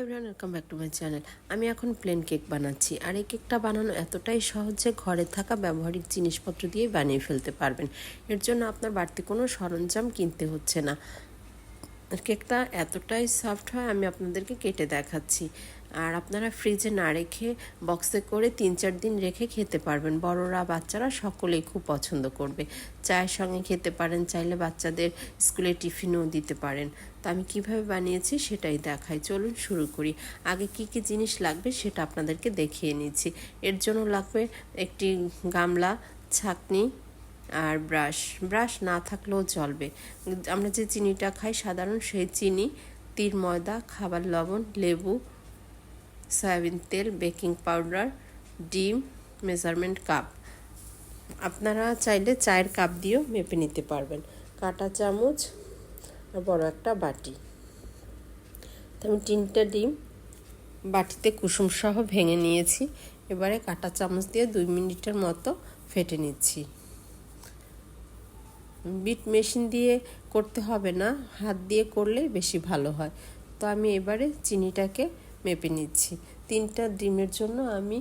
Everyone welcome back to my channel আমি এখন plane cake বানাচ্ছি। আর এই কেকটা বানানো এতটাই সহজ যে ঘরে থাকা ব্যবহারিক জিনিসপত্র দিয়ে বানিয়ে ফেলতে পারবেন। এর জন্য আপনার বাড়তি কোনো সরঞ্জাম কিনতে হচ্ছে না। কেকটা এতটাই সফট হয়, আমি আপনাদেরকে কেটে দেখাচ্ছি। আর আপনারা ফ্রিজে না রেখে বক্সে করে তিন চার দিন রেখে খেতে পারবেন। বড়রা, বাচ্চারা সকলেই খুব পছন্দ করবে। চায়ের সঙ্গে খেতে পারেন, চাইলে বাচ্চাদের স্কুলে টিফিনও দিতে পারেন। তো আমি কীভাবে বানিয়েছি সেটাই দেখাই। চলুন শুরু করি। আগে কি কি জিনিস লাগবে সেটা আপনাদেরকে দেখিয়ে নিচ্ছি। এর জন্য লাগবে একটি গামলা, ছাকনি আর ব্রাশ। ব্রাশ না থাকলেও চলবে আমরা যে চিনিটা খাই সাধারণ সেই চিনি তির ময়দা, খাবার লবণ, লেবু সয়াবিন তেল, বেকিং পাউডার, ডিম, মেজারমেন্ট কাপ। আপনারা চাইলে চায়ের কাপ দিয়েও মেপে নিতে পারবেন। কাটা চামচ আর বড় একটা বাটি। তো আমি তিনটা ডিম বাটিতে কুসুম সহ ভেঙে নিয়েছি। এবারে কাটা চামচ দিয়ে দুই মিনিটের মতো ফেটে নিচ্ছি। বিট মেশিন দিয়ে করতে হবে না, হাত দিয়ে করলে বেশি ভালো হয়। তো আমি এবারে চিনিটাকে মেপে নিচ্ছি। তিনটা ডিমের জন্য আমি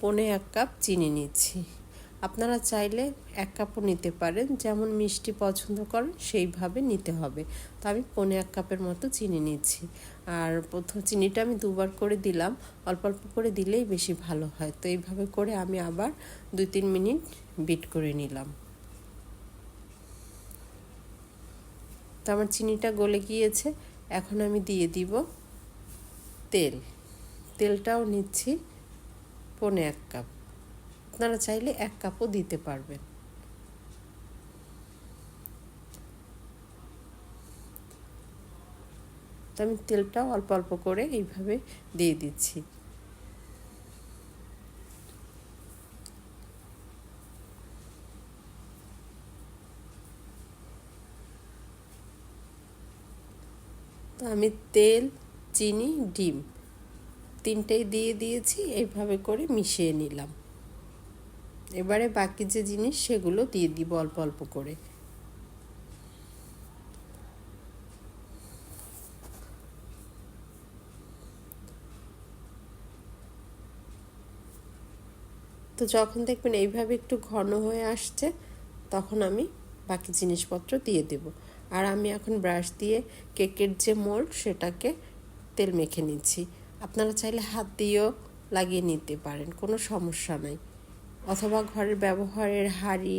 পনে এক কাপ চিনি নিচ্ছি। আপনারা চাইলে এক কাপও নিতে পারেন, যেমন মিষ্টি পছন্দ করেন সেইভাবে নিতে হবে। তো আমি পনে এক কাপের মতো চিনি নিচ্ছি। আর প্রথম চিনিটা আমি দুবার করে দিলাম, অল্প অল্প করে দিলেই বেশি ভালো হয়। তো এইভাবে করে আমি আবার দুই তিন মিনিট বিট করে নিলাম। তো আমার চিনিটা গলে গিয়েছে, এখন আমি দিয়ে দিব তেল। তেলটাও নিচ্ছি পনে এক কাপ। আপনারা চাইলে এক কাপও দিতে পারবেন। তো আমি তেলটাও অল্প অল্প করে এইভাবে দিয়ে দিচ্ছি। তো আমি তেল চিনি, ডিম। তিনটেই দিয়ে দিয়েছি, এইভাবে করে মিশিয়ে নিলাম। এবারে বাকি যে জিনিস, সেগুলো দিয়ে দিব অল্প অল্প করে। তো যখন দেখবেন এইভাবে একটু ঘন হয়ে আসছে, তখন আমি বাকি জিনিসপত্র দিয়ে দেব। আর আমি এখন ব্রাশ দিয়ে কেকের যে মোল্ড, সেটাকে তেল মেখে নিচ্ছি। আপনারা চাইলে হাত দিয়েও লাগিয়ে নিতে পারেন, কোনো সমস্যা নাই। অথবা ঘরের ব্যবহারের হাঁড়ি,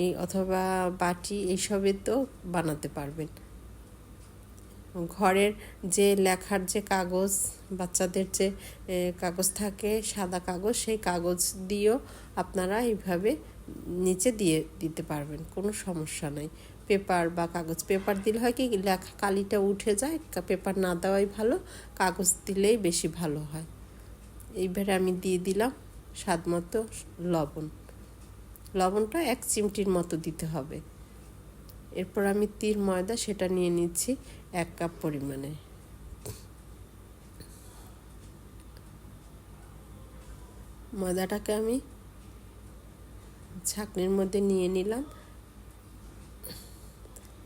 এই অথবা বাটি, এইসবে তো বানাতে পারবেন। ঘরের যে লেখার যে কাগজ, বাচ্চাদের যে কাগজ থাকে, সাদা কাগজ, সেই কাগজ দিয়েও আপনারা এইভাবে নিচে দিয়ে দিতে পারবেন, কোনো সমস্যা নাই। পেপার বা কাগজ, পেপার দিলে হয় কি লেখা কালিটা উঠে যায় পেপার না দেওয়াই ভালো, কাগজ দিলেই বেশি ভালো হয়। এইবারে আমি দিয়ে দিলাম স্বাদ মতো লবণ। লবণটা এক চিমটির মতো দিতে হবে। এরপর আমি তীর ময়দা সেটা নিয়ে নিচ্ছি এক কাপ পরিমাণে। ময়দাটাকে আমি ছাকনির মধ্যে নিয়ে নিলাম।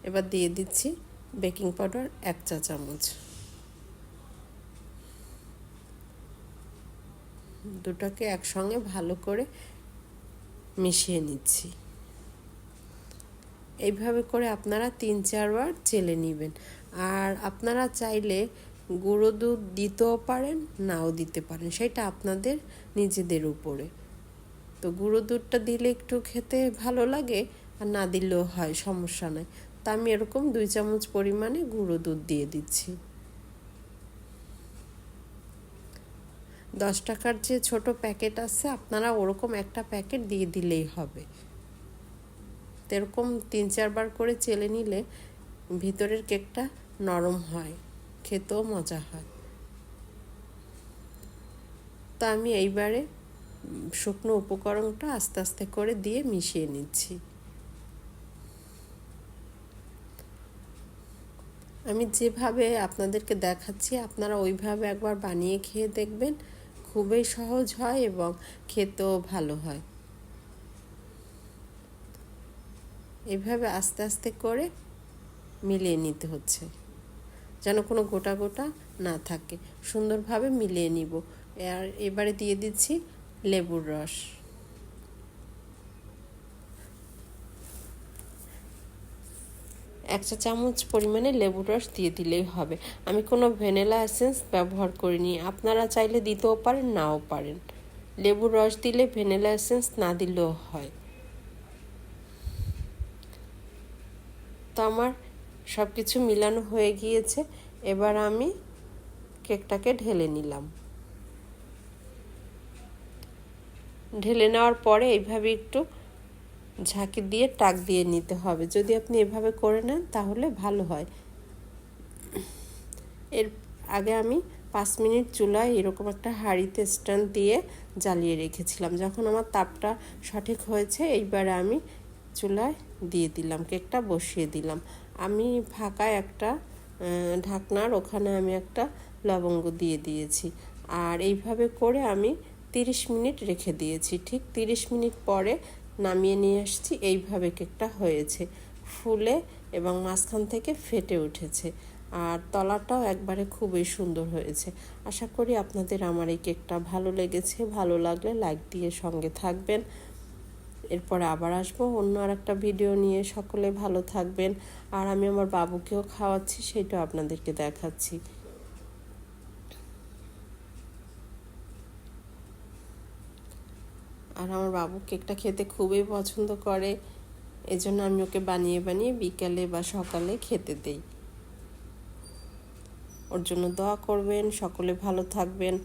এবার দিয়ে দিচ্ছি বেকিং পাউডার এক চা চামচ। দুটাকে একসঙ্গে ভালো করে মিশিয়ে নিচ্ছি। এইভাবে করে আপনারা তিন চারবার চেলে নেবেন। আর আপনারা চাইলে গুঁড়ো দুধ দিতেও পারেন, নাও দিতে পারেন, সেটা আপনাদের নিজেদের উপরে। তো গুঁড়ো দুধটা দিলে একটু খেতে ভালো লাগে, আর না দিলেও হয়, সমস্যা নয় তা আমি এরকম দুই চামচ পরিমাণে গুঁড়ো দুধ দিয়ে দিচ্ছি। দশ টাকার যে ছোট প্যাকেট আছে, আপনারা ওরকম একটা প্যাকেট দিয়ে দিলেই হবে। এরকম তিন চারবার করে চেলে নিলে ভিতরের কেকটা নরম হয়, খেতেও মজা হয়। তা আমি এইবারে শুকনো উপকরণটা আস্তে আস্তে করে দিয়ে মিশিয়ে নিচ্ছি। আমি যেভাবে আপনাদেরকে দেখাচ্ছি, আপনারা ওইভাবে একবার বানিয়ে খেয়ে দেখবেন, খুবই সহজ হয় এবং খেতেও ভালো হয়। এভাবে আস্তে আস্তে করে মিলিয়ে নিতে হচ্ছে, যেন কোনো গোটা গোটা না থাকে। সুন্দরভাবে মিলিয়ে নিব। আর এবারে দিয়ে দিচ্ছি লেবুর রস। এক চা চামচ পরিমাণে লেবুর রস দিয়ে দিলেই হবে। আমি কোনো ভ্যানিলা এসেন্স ব্যবহার করিনি। আপনারা চাইলে দিতেও পারেন, নাও পারেন। লেবুর রস দিলে ভ্যানিলা এসেন্স না দিলেও হয়। তো আমার সব কিছু মিলানো হয়ে গিয়েছে। এবার আমি কেকটাকে ঢেলে নিলাম। ঢেলে নেওয়ার পরে এইভাবে একটু ঝাঁকি দিয়ে টাক দিয়ে নিতে হবে। যদি আপনি এভাবে করে নেন, তাহলে ভালো হয়। এর আগে আমি পাঁচ মিনিট চুলায় এরকম একটা হাঁড়িতে স্ট্যান্ড দিয়ে জ্বালিয়ে রেখেছিলাম। যখন আমার তাপটা সঠিক হয়েছে, এইবারে আমি চুলায় দিয়ে দিলাম, কেকটা বসিয়ে দিলাম। আমি ফাঁকায় একটা ঢাকনার ওখানে আমি একটা লবঙ্গ দিয়ে দিয়েছি। আর এইভাবে করে আমি তিরিশ মিনিট রেখে দিয়েছি। ঠিক তিরিশ মিনিট পরে নামিয়ে নিয়ে আসছি এইভাবে কেকটা হয়েছে। ফুলে এবং মাঝখান থেকে ফেটে উঠেছে। আর তলাটাও একবারে খুবই সুন্দর হয়েছে। আশা করি আপনাদের আমার এই কেকটা ভালো লেগেছে। ভালো লাগলে লাইক দিয়ে সঙ্গে থাকবেন। এরপরে আবার আসব অন্য আর একটা ভিডিও নিয়ে। সকলে ভালো থাকবেন। আর আমি আমার বাবুকেও খাওয়াচ্ছি, সেটাও আপনাদেরকে দেখাচ্ছি। আর আমার বাবু কেকটা খেতে খুবই পছন্দ করে। এজন্য আমি ওকে বানিয়ে বানিয়ে বিকালে বা সকালে খেতে দেই। ওর জন্য দোয়া করবেন, সকলে ভালো থাকবেন।